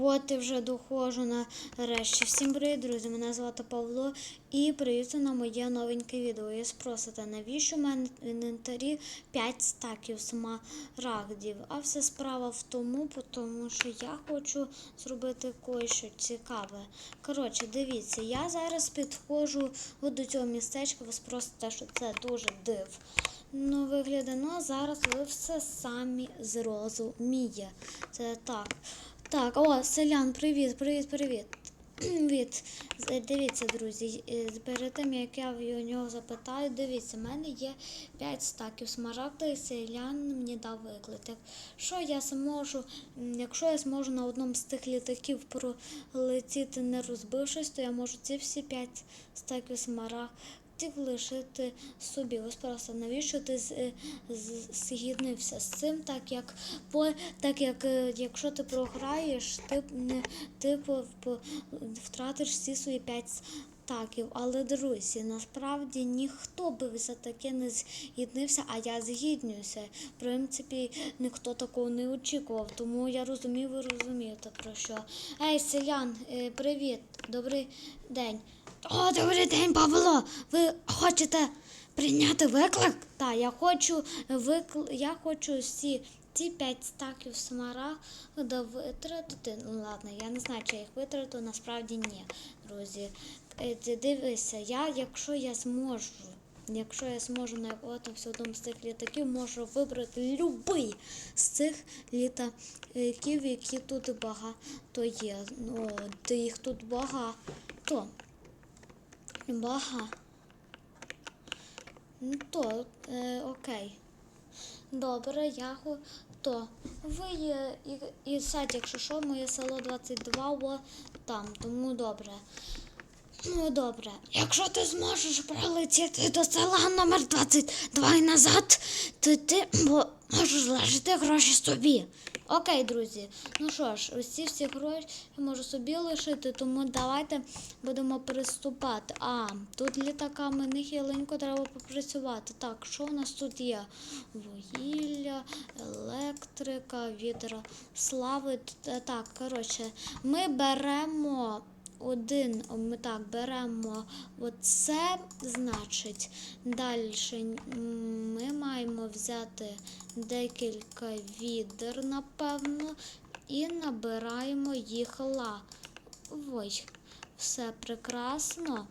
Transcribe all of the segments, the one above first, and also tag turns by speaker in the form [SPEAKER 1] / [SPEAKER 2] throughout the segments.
[SPEAKER 1] От і вже доходжу нарешті. Всім привіт, друзі! Мене звати Павло і привіт на моє новеньке відео. І спросите, навіщо в мене в інвентарі 5 стаків смарагдів? А все справа в тому, тому що я хочу зробити кое-що цікаве. Коротше, дивіться, я зараз підходжу до цього містечка, ви спросите, що це дуже див. Ну, виглядає, а зараз ви все самі зрозуміє. Це так. Так, о, селян, привіт, привіт, привіт. Від. Дивіться, друзі, перед тим як я в нього запитаю, дивіться, в мене є 5 стаків смарагда, і селян мені дав виклик. Якщо я зможу, якщо я зможу на одному з тих літаків пролетіти не розбившись, то я можу ці всі 5 стаків смарагдів лишити собі. Ось просто навіщо ти е, згіднився з цим, так як по так як е, якщо ти програєш, ти не ти по, по, втратиш всі свої 5 стаків. Але друзі, насправді ніхто би за таке не згіднився, а я згіднююся. В принципі, ніхто такого не очікував, тому я розумію, ви розумієте про що. Ей, селян, е, привіт, добрий день. О, добрий день, Павло. Ви хочете прийняти виклик? Так, я хочу викл... я хочу всі ці 5 стаків смарагда витратити. Ну ладно, я не знаю, чи їх витрату, насправді ні, друзі. Е, Дивися, я, якщо я зможу. Якщо я зможу на якомусь одному з цих літаків, можу вибрати любий з цих літаків, які тут багато є. Ну, їх тут багато. Бага. Ну то, е, окей. Добре, я то. Ви є і, і сайт, якщо що, моє село 22, о, там, тому добре. Ну, добре. Якщо ти зможеш пролетіти до села номер 22 і назад, то ти бо, можеш лишити гроші собі. Окей, друзі. Ну що ж, ось ці всі гроші я можу собі лишити, тому давайте будемо приступати. А, тут літаками нехиленько треба попрацювати. Так, що у нас тут є? Вугілля, електрика, вітер слави. Так, коротше, ми беремо один, ми так беремо оце, значить, далі маємо взяти декілька відер, напевно, і набираємо їх ла. Ой, все прекрасно.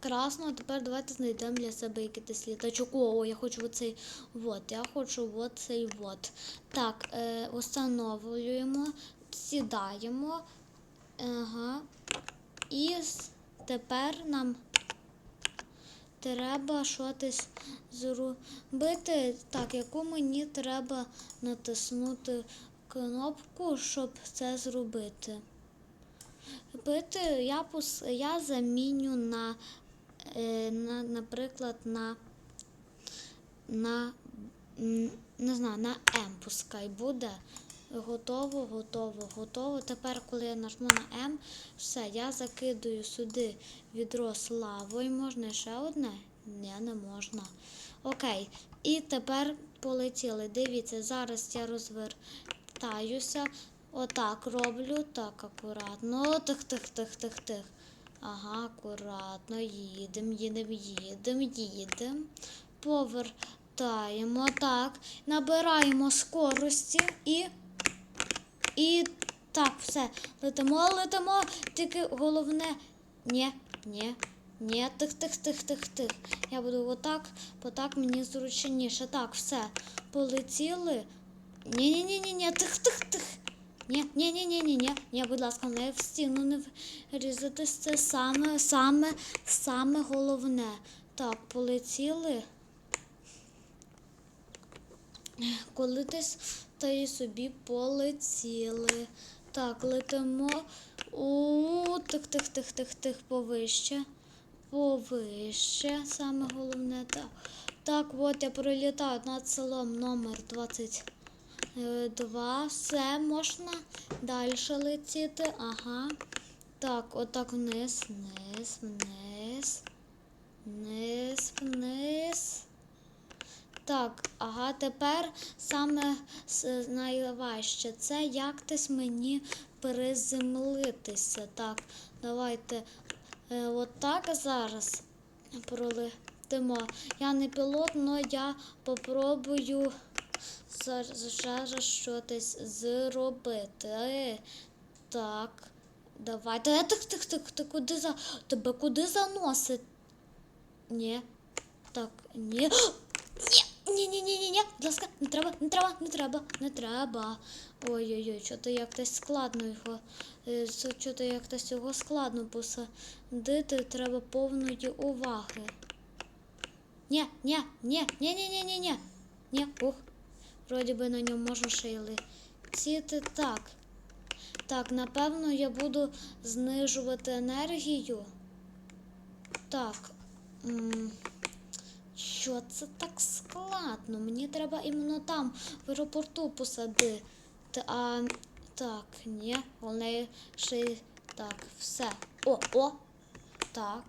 [SPEAKER 1] Красно, тепер давайте знайдемо для себе якийсь літачок. О, я хочу оцей вот. Я хочу оцей вот. Так, е, встановлюємо, сідаємо. Ага. І тепер нам треба щось зробити. Так, яку мені треба натиснути кнопку, щоб це зробити. Бити я, пос... я заміню на, е, на, наприклад, на, на не знаю, на М пускай буде. Готово, готово, готово. Тепер, коли я нажму на М, все, я закидую сюди відро з лавою. Можна ще одне? Ні, не можна. Окей. І тепер полетіли. Дивіться, зараз я розвертаюся. Отак роблю, так, акуратно. Тих, тих, тих, тих, тих. Ага, акуратно. Їдем, їдем, їдем, їдем. Повертаємо. Так. Набираємо скорості і. І так, все. Летимо, летимо. Тільки головне. Ні, ні, ні, тих, тих, тих, тих, тих. Я буду отак, бо так мені зручніше. Так, все. Полетіли. Ні, ні, ні, ні, ні, тих, тих, тих. Ні, ні, ні, ні, ні, ні, ні, будь ласка, не в стіну не врізатись. Це саме, саме, саме головне. Так, полетіли. Коли та й собі полетіли. Так, летимо. У тих, тих, тих, тих, тих, повище. Повище, саме головне. Так, так от я пролітаю над селом номер 22. Все, можна далі летіти. Ага. Так, отак вниз, вниз, вниз, вниз, вниз. Так, ага, тепер саме найважче це як якось мені приземлитися. Так, давайте е, отак зараз пролетимо. Я не пілот, але я попробую зараз, щось зробити. Е, так, давайте. Е, тих, тих, тих, ти куди за. Тебе куди заносить? Ні. Так, ні. Ні, ні, ні, ні, ні, будь ласка, не треба, не треба, не треба, не треба. Ой-ой-ой, що то якось складно його. е, Що то якось його складно посадити, треба повної уваги. Ні, ні, ні, ні, ні, ні, ні, ні. Ні, ух. Вроді би на ньому можна ще й так. Так, напевно, я буду знижувати енергію. Так. м, Що це так складно? Мені треба іменно там, в аеропорту посадити. А так, ні, вони ще так, все. О, о! Так.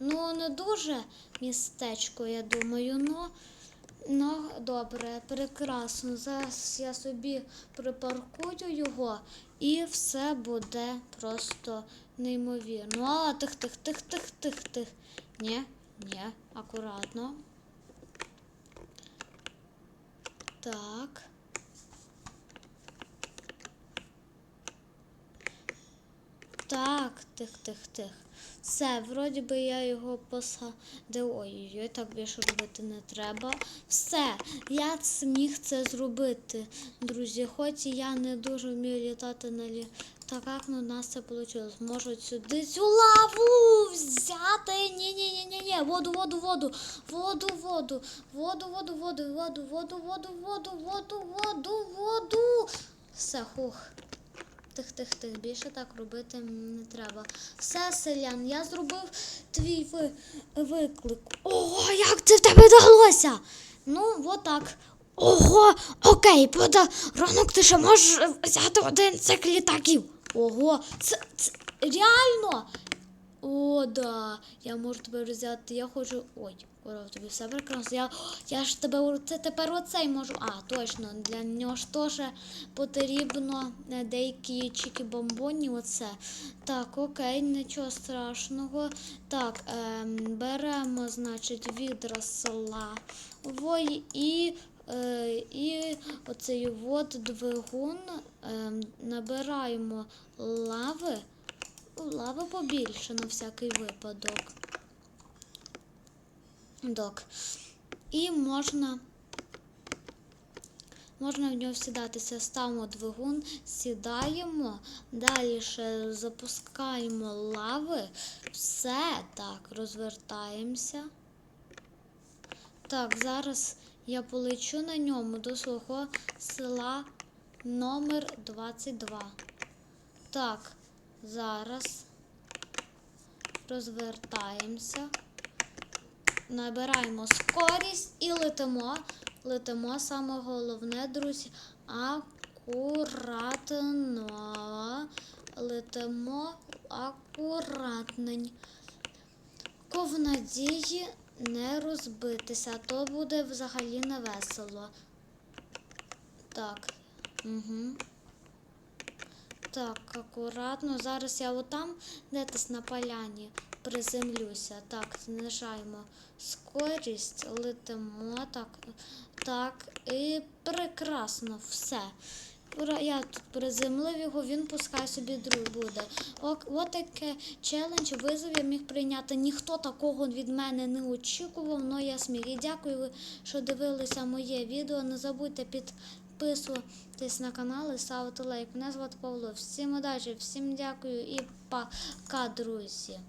[SPEAKER 1] Ну, не дуже містечко, я думаю, ну. Ну, добре, прекрасно. Зараз я собі припаркую його і все буде просто неймовірно. А, тих, тих, тих, тих, тих, тих. Ні, ні, акуратно. Так. Так, тих, тих, тих. Все, вроді би я його посадив. Ой-ой-ой, так більше робити не треба. Все, я зміг це зробити, друзі. Хоч я не дуже вмію літати на літаках, але у нас це вийшло. Можу сюди цю лаву взяти. Ні-ні-ні-ні-ні. Воду, воду, воду, воду, воду, воду, воду, воду, воду, воду, воду, воду, воду, воду, воду. Все, хух. Тих, тих, тих, більше так робити не треба. Все, селян, я зробив твій ви, виклик. Ого, як це в тебе вдалося? Ну, отак. Ого, окей, подарунок ти ще можеш взяти один цих літаків. Ого, це, це реально. О, да. Я можу тебе взяти. Я хочу. Ой, коров, тобі все прекрасно. Я, я ж тебе це тепер оцей можу. А, точно, для нього ж теж потрібно е, деякі чіки бомбоні. Оце. Так, окей, нічого страшного. Так, ем, беремо, значить, відра славої і. Е, і оцей от двигун ем, набираємо лави. Лави побільше на всякий випадок. Док. І можна. Можна в нього сідатися, ставимо двигун, сідаємо, далі ще запускаємо лави. Все так, розвертаємося. Так, зараз я полечу на ньому до свого села номер 22. Так, зараз розвертаємося, набираємо скорість і летимо. Летимо саме головне, друзі, акуратно. Летимо акуратненько. В надії не розбитися, а то буде взагалі не весело. Так. Угу. Так, акуратно. Зараз я отам десь на поляні приземлюся. Так, знижаємо скорість, летимо. Так, так, і прекрасно все. Я тут приземлив його, він пускай собі друг буде. От таке челендж, визов я міг прийняти. Ніхто такого від мене не очікував, але я сміх. І дякую, що дивилися моє відео. Не забудьте підписуватись на канал і ставити лайк. Мене звати Павло. Всім удачі, всім дякую і пока, друзі.